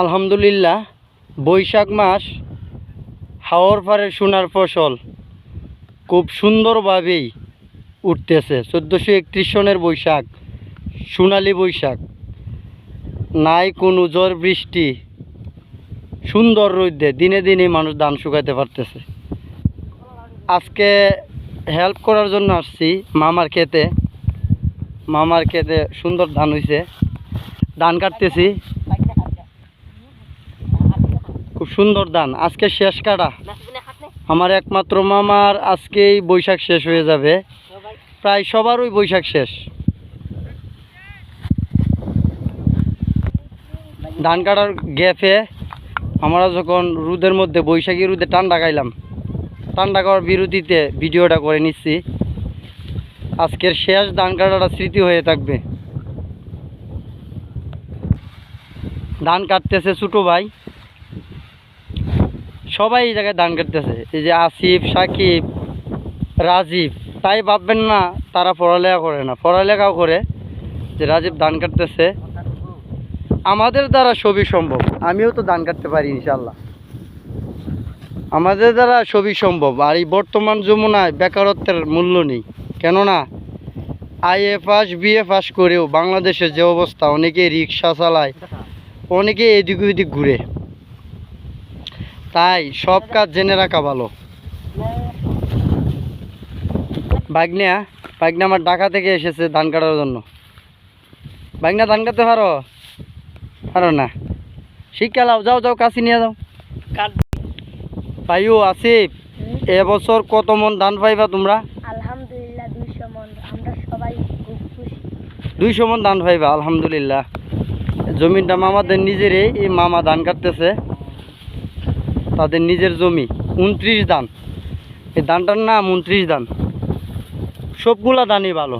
আলহামদুলিল্লাহ, বৈশাখ মাস হাওয়ার পাড়ের সোনার ফসল খুব সুন্দরভাবেই উঠতেছে। চোদ্দোশো একত্রিশ সনের বৈশাখ, সোনালি বৈশাখ। নাই কোনো ঝড় বৃষ্টি, সুন্দর রোদে দিনে দিনে মানুষ ধান শুকাইতে পারতেছে। আজকে হেল্প করার জন্য আসছি মামার ক্ষেতে। মামার ক্ষেতে সুন্দর ধান হইছে। ধান কাটতেছি খুব সুন্দর ধান আজকে শেষ কাটা আমার একমাত্র মামার আজকেই বৈশাখ শেষ হয়ে যাবে। প্রায় সবারই বৈশাখ শেষ। ধান কাটার গ্যাপে আমরা যখন রোদের মধ্যে, বৈশাখী রোদে ঠান্ডা খাইলাম, ঠান্ডা খাওয়ার বিরতিতে ভিডিওটা করে নিচ্ছি। আজকের শেষ ধান কাটাটা স্মৃতি হয়ে থাকবে। ধান কাটতেছে ছোটো ভাই। সবাই এই জায়গায় দান কাটতেছে এই যে আসিফ, সাকিব, রাজীব, তাই ভাববেন না, তারা পড়ালেখা করে না। পড়ালেখাও করে যে রাজীব দান কাটতেছে আমাদের দ্বারা সবই সম্ভব। আমিও তো দান কাটতে পারি ইনশাল্লাহ আমাদের দ্বারা সবই সম্ভব। আর এই বর্তমান যমুনায় বেকারত্বের মূল্য নেই। কেননা, আইএ পাস, বিএ পাস করেও বাংলাদেশের যে অবস্থা অনেকে রিক্সা চালায় অনেকে এদিক ওদিক ঘুরে। তাই সব কাজ জেনে রাখা ভালো। বাগনিয়া বাগনা আমার ঢাকা থেকে এসেছে ধান কাটার জন্য। বাগনা ধান কাটতে পারো? পারো না। শিক্ষা লাও যাও যাও কাশি নিয়ে যাও। পাইও আসিফ এবছর কত মন ধান পাইবা তোমরা? আলহামদুলিল্লাহ দুইশো মন। আমরা সবাই খুব দুইশো মন ধান পাইবা আলহামদুলিল্লাহ। জমিটা মামাদের নিজেরই এই মামা ধান কাটতেছে। তাদের নিজের জমি উনত্রিশ দান এই দানটার নাম উনত্রিশ দান সবগুলা দানই ভালো।